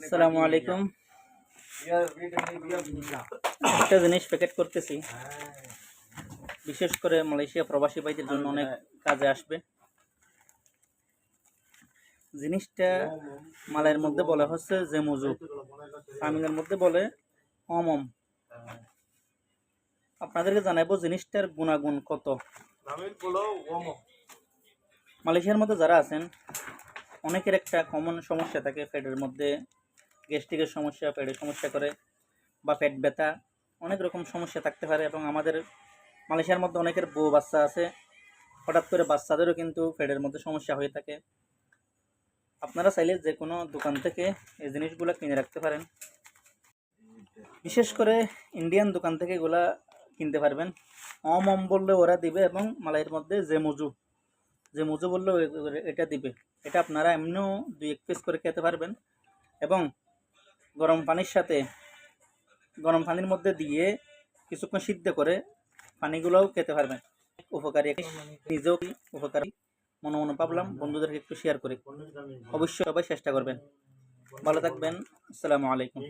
আসসালামু আলাইকুম। একটা জিনিস প্যাকেট করতেছি। বিশেষ করে মালয়েশিয়া প্রবাসী ভাইদের জন্য অনেক কাজে আসবে। জিনিসটা মালের মধ্যে বলা হচ্ছে জেমুজু তামিলের মধ্যে বলে অমম। আপনাদেরকে জানাব জিনিসটার গুণাগুণ কত। মালয়েশিয়ার মধ্যে যারা আছেন অনেকের একটা কমন সমস্যা থাকে পেটের মধ্যে। গ্যাস্ট্রিকের সমস্যা, পেটের সমস্যা করে বা পেট ব্যথা, অনেক রকম সমস্যা থাকতে পারে এবং আমাদের মালয়েশিয়ার মধ্যে অনেকের বউ বাচ্চা আছে, হঠাৎ করে বাচ্চাদেরও কিন্তু পেটের মধ্যে সমস্যা হয়ে থাকে। আপনারা চাইলে যে কোনো দোকান থেকে এই জিনিসগুলো কিনে রাখতে পারেন। বিশেষ করে ইন্ডিয়ান দোকান থেকে এগুলা কিনতে পারবেন। অম অম বললে ওরা দিবে এবং মালাইয়ের মধ্যে যে মজু যে মজু এ- এটা দিবে। এটা আপনারা এমনিও দুই এক পিস করে খেতে পারবেন। এবং গরম পানির সাথে গরম পানির মধ্যে দিয়ে কিছুক্ষণ সিদ্ধ করে পানিগুলোও খেতে পারবেন। উপকারী নিজেও উপকারী? মনে মনে পাবলাম বন্ধুদেরকে একটু শেয়ার করে। অবশ্যই সবাই চেষ্টা করবেন। ভালো থাকবেন। আসসালামু আলাইকুম।